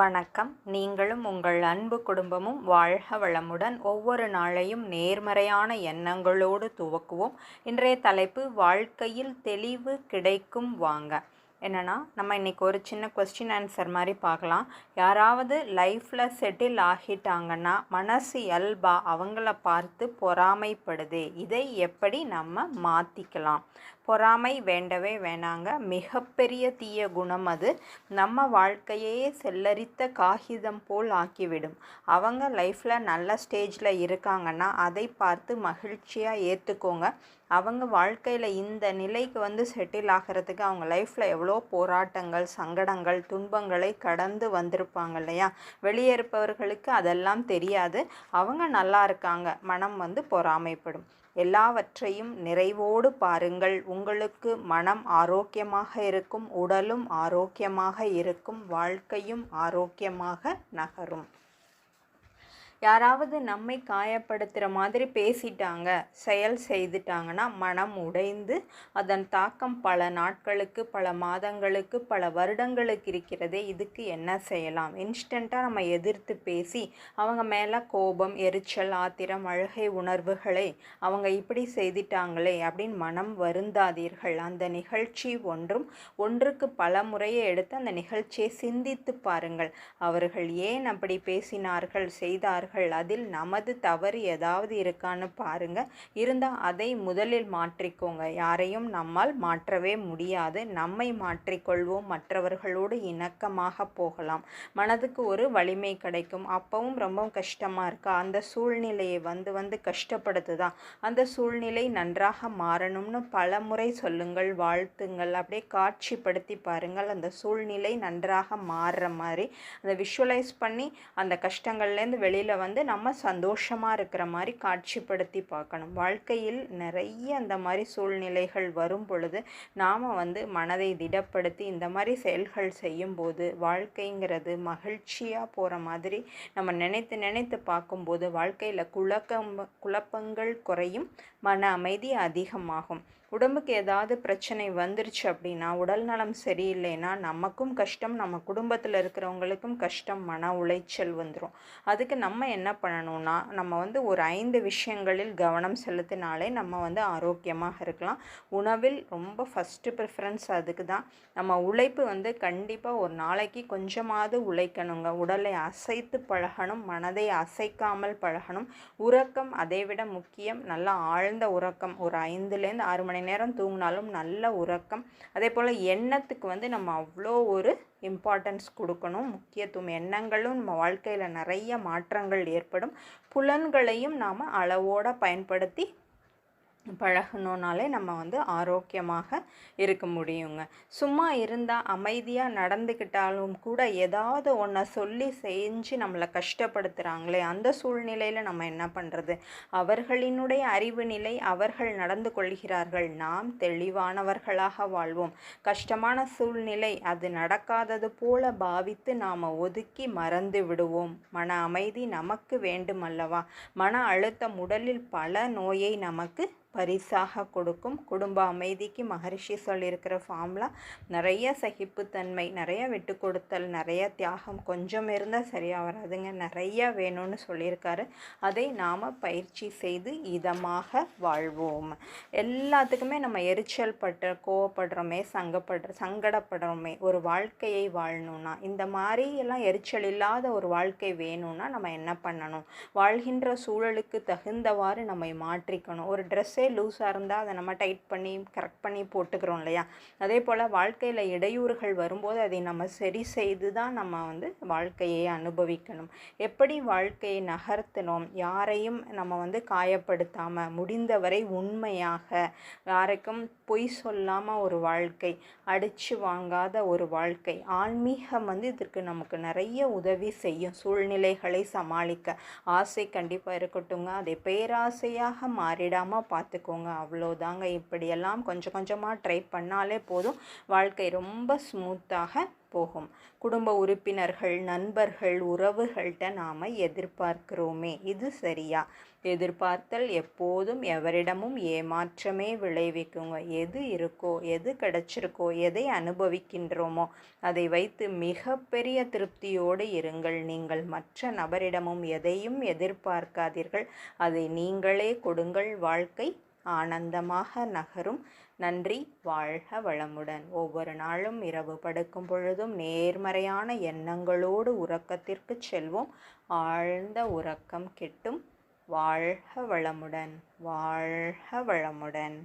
வணக்கம். நீங்களும் உங்கள் அன்பு குடும்பமும் வாழ்க வளமுடன் ஒவ்வொரு நாளையும் நேர்மறையான எண்ணங்களோடு துவக்குவோம். இன்றைய தலைப்பு வாழ்க்கையில் தெளிவு கிடைக்கும் வாங்க. என்னென்னா நம்ம இன்றைக்கி ஒரு சின்ன கொஸ்டின் ஆன்சர் மாதிரி பார்க்கலாம். யாராவது லைஃப்பில் செட்டில் ஆகிட்டாங்கன்னா மனசு இயல்பா அவங்கள பார்த்து பொறாமைப்படுது. இதை எப்படி நம்ம மாற்றிக்கலாம் பொறாமை வேண்டவே வேணாங்க. மிகப்பெரிய தீய குணம் அது. நம்ம வாழ்க்கையே செல்லரித்த காகிதம் போல் ஆக்கிவிடும். அவங்க லைஃப்பில் நல்ல ஸ்டேஜில் இருக்காங்கன்னா அதை பார்த்து மகிழ்ச்சியாக ஏற்றுக்கோங்க அவங்க வாழ்க்கையில் இந்த நிலைக்கு வந்து செட்டில் ஆகிறதுக்கு அவங்க லைஃப்பில் எவ்வளோ போராட்டங்கள் சங்கடங்கள் துன்பங்களை கடந்து வந்திருப்பாங்க இல்லையா? வெளியே இருப்பவர்களுக்கு அதெல்லாம் தெரியாது. அவங்க நல்லா இருக்காங்க. மனம் வந்து பொறாமைப்படும். எல்லாவற்றையும் நிறைவோடு பாருங்கள். உங்களுக்கு மனம் ஆரோக்கியமாக இருக்கும் உடலும் ஆரோக்கியமாக இருக்கும் வாழ்க்கையும் ஆரோக்கியமாக நகரும். யாராவது நம்மை காயப்படுத்துகிற மாதிரி பேசிட்டாங்க செயல் செய்துட்டாங்கன்னா மனம் உடைந்து அதன் தாக்கம் பல நாட்களுக்கு பல மாதங்களுக்கு பல வருடங்களுக்கு இருக்கிறதே இதுக்கு என்ன செய்யலாம்? இன்ஸ்டண்ட்டாக நம்ம எதிர்த்து பேசி அவங்க மேலே கோபம் எரிச்சல் ஆத்திரம் அழுகை உணர்வுகளை அவங்க இப்படி செய்துட்டாங்களே அப்படின்னு மனம் வருந்தாதீர்கள். அந்த நிகழ்ச்சி ஒன்றும் ஒன்றுக்கு பல முறையை எடுத்து அந்த நிகழ்ச்சியை சிந்தித்து பாருங்கள். அவர்கள் ஏன் அப்படி பேசினார்கள் செய்தார்கள்? பாருங்கள் அதில் நமது தவறு ஏதாவது இருக்கான்னு பாருங்க. இருந்தால் அதை முதலில் மாற்றிக்கோங்க. யாரையும் நம்மால் மாற்றவே முடியாது. நம்மை மாற்றிக்கொள்வோம். மற்றவர்களோடு இணக்கமாக போகலாம். மனதுக்கு ஒரு வலிமை கிடைக்கும். அப்பவும் ரொம்ப கஷ்டமாக இருக்கா. அந்த சூழ்நிலையை வந்து வந்து கஷ்டப்படுத்துதா? அந்த சூழ்நிலை நன்றாக மாறணும்னு பல முறை சொல்லுங்கள் வாழ்த்துங்கள். அப்படியே காட்சிப்படுத்தி பாருங்கள். அந்த சூழ்நிலை நன்றாக மாறுற மாதிரி. அதை விஷுவலைஸ் பண்ணி அந்த கஷ்டங்கள்லேருந்து வெளியில் வந்து நம்ம சந்தோஷமாக இருக்கிற மாதிரி காட்சிப்படுத்தி பார்க்கணும். வாழ்க்கையில் நிறைய அந்த மாதிரி சூழ்நிலைகள் வரும் பொழுது நாம் வந்து மனதை திடப்படுத்தி இந்த மாதிரி செயல்கள் செய்யும்போது வாழ்க்கைங்கிறது மகிழ்ச்சியாக போகிற மாதிரி நம்ம நினைத்து நினைத்து பார்க்கும்போது வாழ்க்கையில் குழக்கம் குழப்பங்கள் குறையும் மன அமைதி அதிகமாகும். உடம்புக்கு ஏதாவது பிரச்சனை வந்துருச்சு அப்படின்னா உடல் நலம் சரியில்லைன்னா நமக்கும் கஷ்டம் நம்ம குடும்பத்தில் இருக்கிறவங்களுக்கும் கஷ்டம் மன உளைச்சல் வந்துடும் அதுக்கு நம்ம என்ன பண்ணணும்னா நம்ம வந்து ஒரு ஐந்து விஷயங்களில் கவனம் செலுத்தினாலே நம்ம வந்து ஆரோக்கியமாக இருக்கலாம். உணவில் ரொம்ப ஃபஸ்ட்டு ப்ரிஃபரன்ஸ் அதுக்கு தான் நம்ம உழைப்பு வந்து கண்டிப்பாக ஒரு நாளைக்கு கொஞ்சமாவது உழைக்கணுங்க. உடலை அசைத்து பழகணும் மனதை அசைக்காமல் பழகணும். உறக்கம் அதை விட முக்கியம் நல்லா ஆழ்ந்த உறக்கம். ஒரு ஐந்துலேருந்து ஆறு மணி நேரம் தூங்கினாலும் நல்ல உறக்கம். அதே போல் எண்ணத்துக்கு வந்து நம்ம அவ்வளோ ஒரு இம்பார்ட்டன்ஸ் கொடுக்கணும். முக்கியத்துவம் எண்ணங்களும் நம்ம வாழ்க்கையில் நிறைய மாற்றங்கள் ஏற்படும். புலன்களையும் நாம் அளவோடு பயன்படுத்தி பழகணுன்னாலே நம்ம வந்து ஆரோக்கியமாக இருக்க முடியுங்க. சும்மா இருந்தால் அமைதியாக நடந்துக்கிட்டாலும் கூட ஏதாவது ஒன்றை சொல்லி செஞ்சு நம்மளை கஷ்டப்படுத்துகிறாங்களே அந்த சூழ்நிலையில் நம்ம என்ன பண்ணுறது அவர்களினுடைய அறிவு நிலை அவர்கள் நடந்து கொள்கிறார்கள். நாம் தெளிவானவர்களாக வாழ்வோம். கஷ்டமான சூழ்நிலை அது நடக்காதது போல பாவித்து நாம் ஒதுக்கி மறந்து விடுவோம். மன அமைதி நமக்கு வேண்டுமல்லவா மன அழுத்தம் உடலில் பல நோயை நமக்கு பரிசாக கொடுக்கும். குடும்ப அமைதிக்கு மகரிஷி சொல்லியிருக்கிற ஃபார்ம்லா நிறைய சகிப்புத்தன்மை நிறைய விட்டு கொடுத்தல் நிறைய தியாகம் கொஞ்சம் இருந்தால் சரியாக வராதுங்க நிறைய வேணும்னு சொல்லியிருக்காரு. அதை நாம் பயிற்சி செய்து இதமாக வாழ்வோம். எல்லாத்துக்குமே நம்ம எரிச்சல் பட்டு கோவப்படுறோமே சங்கப்படுற சங்கடப்படுறோமே ஒரு வாழ்க்கையை வாழணும்னா இந்த மாதிரி எல்லாம் எரிச்சல் இல்லாத ஒரு வாழ்க்கை வேணும்னா நம்ம என்ன பண்ணணும்? வாழ்கின்ற சூழலுக்கு தகுந்தவாறு நம்மை மாற்றிக்கணும். ஒரு ட்ரெஸ்ஸை ட்ரெஸ்ஸே லூஸாக இருந்தால் அதை நம்ம டைட் பண்ணி கரெக்ட் பண்ணி போட்டுக்கிறோம் இல்லையா? அதே போல் வாழ்க்கையில் இடையூறுகள் வரும்போது அதை நம்ம சரி செய்து தான் நம்ம வந்து வாழ்க்கையை அனுபவிக்கணும். எப்படி வாழ்க்கையை நகர்த்தணும் யாரையும் நம்ம வந்து காயப்படுத்தாமல் முடிந்தவரை உண்மையாக யாருக்கும் பொய் சொல்லாமல் ஒரு வாழ்க்கை அடித்து வாங்காத ஒரு வாழ்க்கை ஆன்மீகம் வந்து இதற்கு நமக்கு நிறைய உதவி செய்யும். சூழ்நிலைகளை சமாளிக்க ஆசை கண்டிப்பாக இருக்கட்டுங்க அதை பேராசையாக மாறிடாமல் பார்த்து பார்த்துக்கோங்க அவ்வளோதாங்க. இப்படியெல்லாம் கொஞ்சம் கொஞ்சமாக ட்ரை பண்ணாலே போதும். வாழ்க்கை ரொம்ப ஸ்மூத்தாக போகும். குடும்ப உறுப்பினர்கள் நண்பர்கள் உறவுகள்கிட்ட நாம் எதிர்பார்க்கிறோமே. இது சரியா? எதிர்பார்த்தல் எப்போதும் எவரிடமும் ஏமாற்றமே விளைவிக்குங்க. எது இருக்கோ எது கிடைச்சிருக்கோ எதை அனுபவிக்கின்றோமோ அதை வைத்து மிகப்பெரிய திருப்தியோடு இருங்கள். நீங்கள் மற்ற நபரிடமும் எதையும் எதிர்பார்க்காதீர்கள். அதை நீங்களே கொடுங்கள். வாழ்க்கை ஆனந்தமாக நகரும். நன்றி. வாழ்க வளமுடன். ஒவ்வொரு நாளும் இரவு படுக்கும் பொழுதும் நேர்மறையான எண்ணங்களோடு உறக்கத்திற்கு செல்வோம். ஆழ்ந்த உறக்கம் கெட்டும். வாழ்க வளமுடன். வாழ்க வளமுடன்.